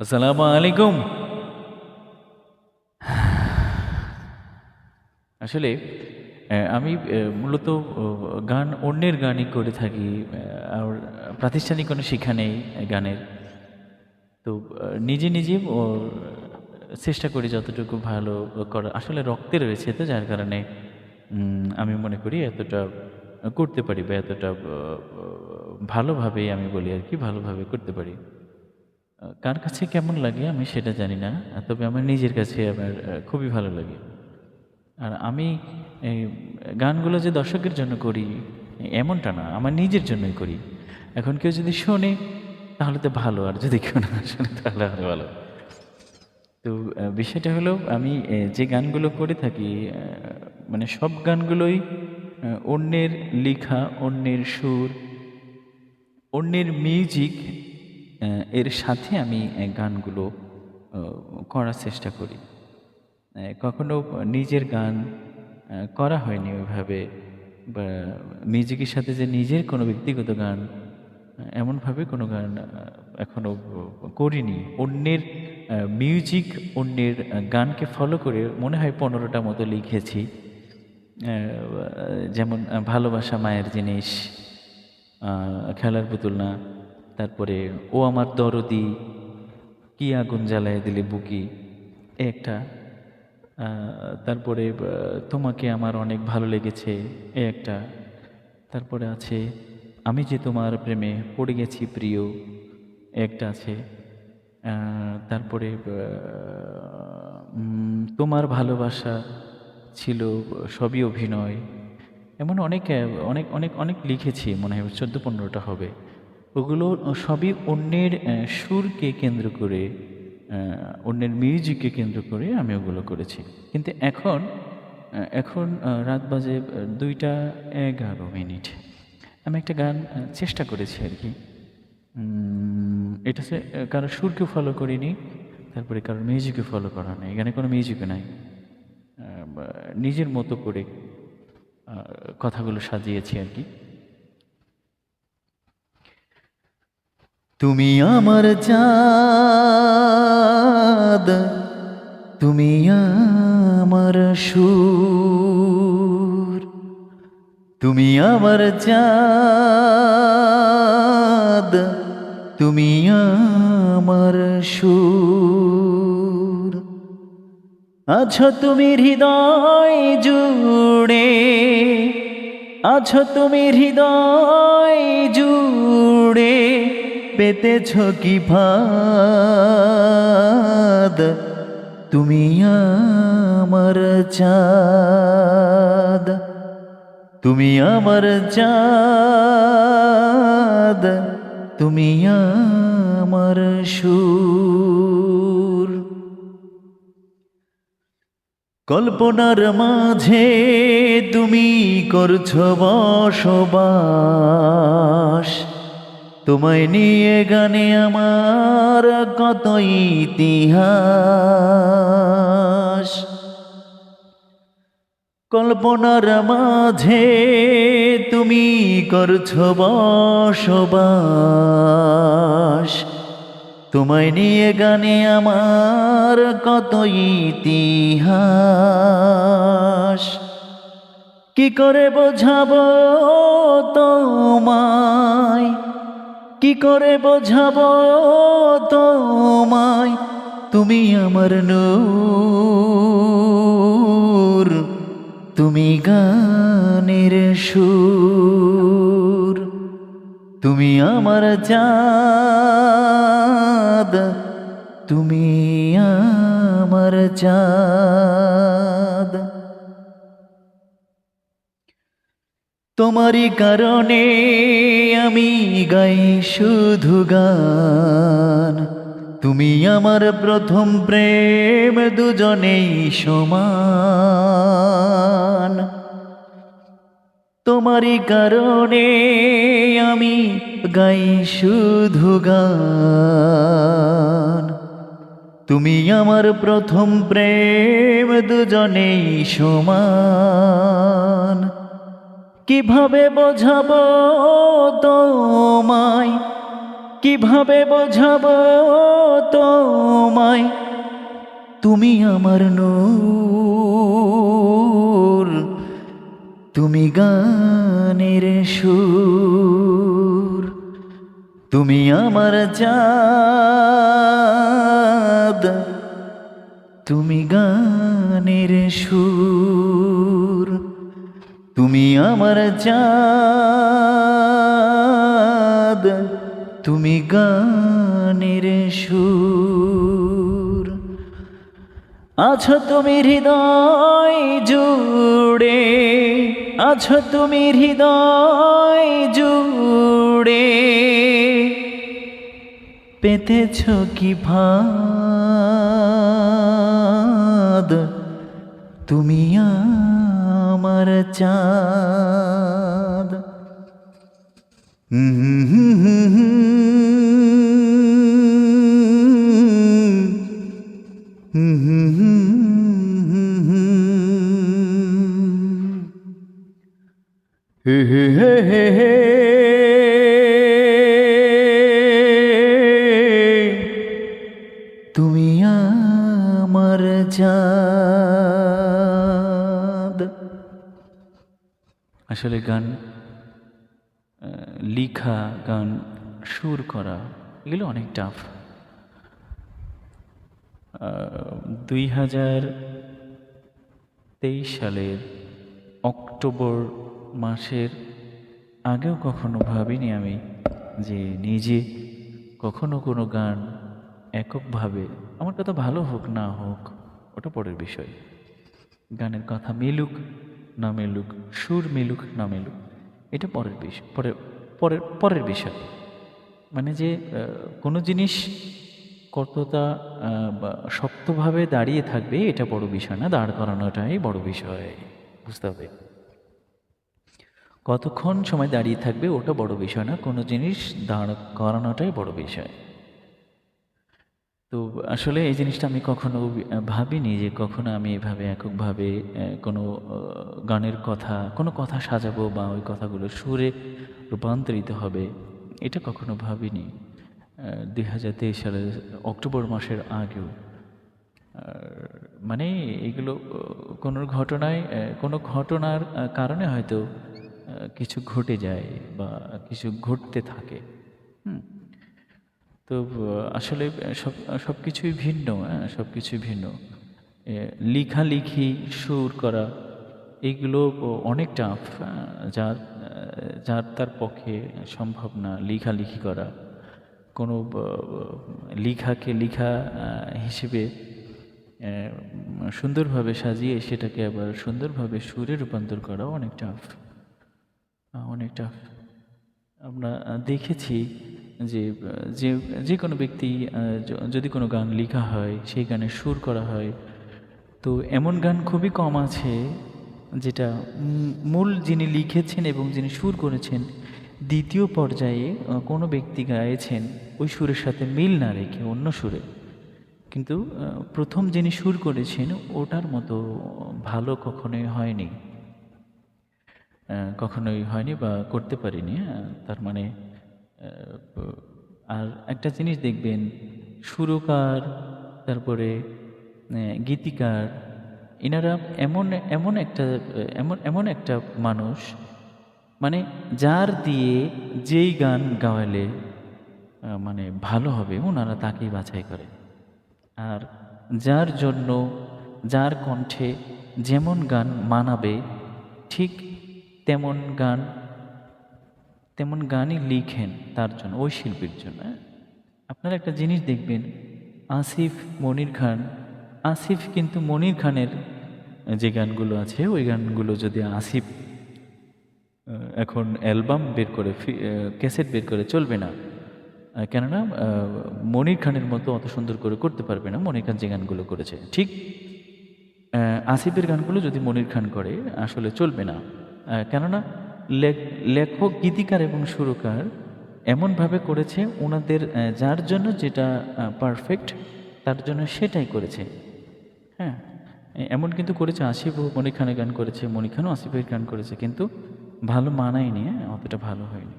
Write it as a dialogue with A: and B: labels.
A: আসসালামু আলাইকুম আসলে আমি মূলত গান, অন্যের গানই করে থাকি আর প্রাতিষ্ঠানিক কোনো শিক্ষা নেই গানের। তো নিজে নিজে চেষ্টা করি যতটুকু ভালো করা। আসলে রক্তে রয়েছে তো, যার কারণে আমি মনে করি এতটা করতে পারি বা এতটা ভালোভাবেই আমি বলি আর কি, ভালোভাবে করতে পারি। কার কাছে কেমন লাগে আমি সেটা জানি না তবে আমার নিজের কাছে আমার খুবই ভালো লাগে। আর আমি এই গানগুলো যে দর্শকের জন্য করি, এমনটা না, আমার নিজের জন্যই করি। এখন কেউ যদি শোনে, তাহলে তো ভালো, আর যদি কেউ না শোনে, তাহলে আরও ভালো। তো বিষয়টা হলো, আমি যে গানগুলো করে থাকি মানে সব গানগুলোই অন্যের লেখা, অন্যের সুর, অন্যের মিউজিক এর সাথে আমি গানগুলো করার চেষ্টা করি। কখনো নিজের গান করা হয়নি ওইভাবে বা মিউজিকের সাথে যে নিজের কোনো ব্যক্তিগত গান এমনভাবে কোনো গান আহ, এখনও করিনি। অন্যের মিউজিক অন্যের গানকে ফলো করে মনে হয় পনেরোটা মতো লিখেছি। যেমন ভালোবাসা মায়ের জিনিস খেলার পুতুল না তারপরে, ও আমার দরদি, কি আগুন জ্বালায় দিলে বুকি? একটা তারপরে তোমাকে আমার অনেক ভালো লেগেছে। এ একটা, তারপরে আছে, আমি যে তোমার প্রেমে পড়ে গেছি প্রিয়। একটা আছে তারপরে তোমার ভালোবাসা ছিল সবই অভিনয়। এমন অনেক অনেক অনেক অনেক লিখেছি, মনে হয় চোদ্দ পনেরোটা হবে। ওগুলো সবই অন্যের সুরকে কেন্দ্র করে অন্যের মিউজিককে কেন্দ্র করে আমি ওগুলো করেছি। কিন্তু এখন এখন রাত বাজে দুইটা এগারো মিনিট। আমি একটা গান চেষ্টা করেছি আর কি। এটা সে কারও সুরকে ফলো করিনি, তারপরে কারও মিউজিকে ফলো করা নেই। এখানে কোনো মিউজিকও নাই। নিজের মতো করে কথাগুলো সাজিয়েছি আর কি।
B: তুমি আমার চাঁদ, তুমি আমার সুর, তুমি আমার চাঁদ, তুমি আমার সুর। আছো তুমি হৃদয় জুড়ে, আছো তুমি হৃদয় জুড়ে পেতেছ কি ভাদ তুমি আমার চাঁদ। তুমি আমার চাঁদ। তুমি আমার সুর। কল্পনার মাঝে তুমি করছ বসবাস। তোমায় নিয়ে গানে আমার কত ইতিহাস। কল্পনার মাঝে তুমি করছ বসবাস। তোমায় নিয়ে গানে আমার কত ইতিহাস। কি করে বোঝাবো তোমায়? কি করে বোঝাব তোমায়? তুমি আমার নূর, তুমি গানের সুর, তুমি আমার চাঁদ, তুমি আমার চাঁদ। তোমারই কারণে আমি গাই শুধু গান। তুমি আমার প্রথম প্রেম, দুজনেই সমান। তোমারই কারণে আমি গাই শুধু গান। তুমি আমার প্রথম প্রেম, দুজনেই সমান। কীভাবে বোঝাবো তোমায়? কীভাবে বোঝাবো তোমায়? তুমি আমার নূর, তুমি গানের সুর, তুমি আমার চাঁদ, তুমি গানের সুর। তুমি আমার চাঁদ, তুমি গানের সুর। আছো তুমি হৃদয় জুড়ে, আছো তুমি হৃদয় জুড়ে। পেতেছ কি ভাদ তুমি আমার চাঁদ হে হে হে হে তুমি আমার যা
A: আসলে গান লিখা গান, সুর করা, এগুলো অনেক টাফ দুই হাজার তেইশ সালের অক্টোবর মাসের আগেও কখনো ভাবিনি আমি যে নিজে কখনো কোনো গান এককভাবে, আমার কথা ভালো হোক না হোক, ওটা পরের বিষয়। গানের কথা মিলুক না মেলুক, সুর মেলুক, না মিলুক। এটা পরের বিষয় পরের পরের পরের বিষয়। মানে যে কোনো জিনিস কতটা শক্তভাবে দাঁড়িয়ে থাকবে, এটা বড় বিষয় না, দাঁড় করানোটাই বড় বিষয়। বুঝতে হবে? কতক্ষণ সময় দাঁড়িয়ে থাকবে, ওটা বড় বিষয় না, কোনো জিনিস দাঁড় করানোটাই বড় বিষয়। তো আসলে এই জিনিসটা আমি কখনো ভাবিনি যে কখনো আমি এভাবে এককভাবে কোনো গানের কথা, কোনো কথা সাজাবো বা ওই কথাগুলো সুরে রূপান্তরিত হবে, এটা কখনো ভাবিনি। দুই হাজার তেইশ সালের অক্টোবর মাসের আগেও। মানে এগুলো কোনো ঘটনায় কোনো ঘটনার কারণে হয়তো কিছু ঘটে যায় বা কিছু ঘটতে থাকে। হুম। তো আসলে সব সব কিছুই ভিন্ন সব কিছুই ভিন্ন। লিখালিখি, সুর করা এইগুলো অনেক টাফ যার যার তার পক্ষে সম্ভব না লিখালিখি করা। কোনো লিখাকে লিখা হিসেবে সুন্দরভাবে সাজিয়ে সেটাকে আবার সুন্দরভাবে সুরে রূপান্তর করা অনেক টাফ অনেক টাফ আমরা দেখেছি যে যে যে কোনো ব্যক্তি যদি কোনো গান লেখা হয়, সেই গানে সুর করা হয়। তো এমন গান খুবই কম আছে যেটা মূল যিনি লিখেছেন এবং যিনি সুর করেছেন, দ্বিতীয় পর্যায়ে কোনো ব্যক্তি গাইছেন ওই সুরের সাথে মিল না রেখে অন্য সুরে। কিন্তু প্রথম যিনি সুর করেছেন, ওটার মতো ভালো কখনোই হয়নি। কখনোই হয়নি বা করতে পারিনি তার মানে আর একটা জিনিস দেখবেন, সুরকার, তারপরে গীতিকার, এনারা এমন এমন একটা, এমন এমন একটা মানুষ মানে যার দিয়ে যেই গান গাওয়ালে মানে ভালো হবে, ওনারা তাকেই বাছাই করে। আর যার জন্য, যার কণ্ঠে যেমন গান মানাবে, ঠিক তেমন গান তেমন গানই লিখেন তার জন্য, ওই শিল্পীর জন্য হ্যাঁ? আপনারা একটা জিনিস দেখবেন, আসিফ, মনির খান, আসিফ কিন্তু মনির খানের যে গানগুলো আছে, ওই গানগুলো যদি আসিফ এখন অ্যালবাম বের করে ক্যাসেট বের করে, চলবে না। কেননা মনির খানের মতো অত সুন্দর করে করতে পারবে না মনির খান যে গানগুলো করেছে। ঠিক? আসিফের গানগুলো যদি মনির খান করে, আসলে চলবে না। কেননা লেখক, গীতিকার এবং সুরকার এমনভাবে করেছে ওনাদের যার জন্য যেটা পারফেক্ট তার জন্য সেটাই করেছে। হ্যাঁ এমন কিন্তু করেছে, আসিফ মনির খানের গান করেছে মনিখানও আসিফের গান করেছে, কিন্তু ভালো মানায়নি হ্যাঁ অতটা ভালো হয়নি।